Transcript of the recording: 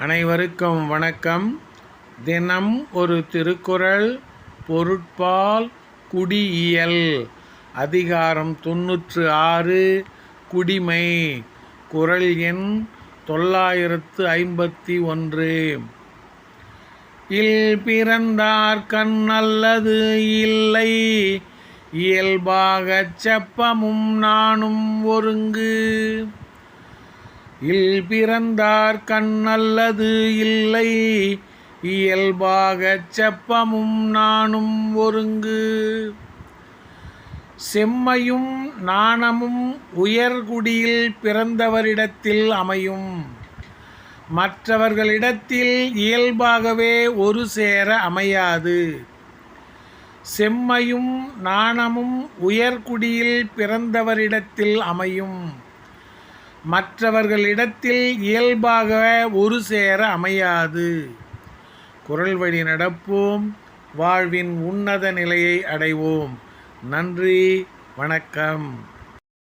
அனைவருக்கும் வணக்கம். தினம் ஒரு திருக்குறள் பொருட்பால் குடியியல். அதிகாரம் தொன்னூற்று ஆறு குடிமை. குறள் எண் தொள்ளாயிரத்து ஐம்பத்தி ஒன்று. இல் பிறந்தார் கண் அல்லது இல்லை. இயல்பாகச் செப்பமும் நானும் ஒருங்கு. இல் பிறந்தார் கண் அல்லது இல்லை. இயல்பாகச் செப்பமும் நானும் ஒருங்கு. செம்மையும் நாணமும் உயர்குடியில் பிறந்தவரிடத்தில் அமையும். மற்றவர்களிடத்தில் இயல்பாகவே ஒரு சேர அமையாது. செம்மையும் நாணமும் உயர்குடியில் பிறந்தவரிடத்தில் அமையும். மற்றவர்களிடத்தில் இயல்பாக ஒரு சேர அமையாது. குரல் வழி நடப்போம் வாழ்வின் உன்னத நிலையை அடைவோம். நன்றி வணக்கம்.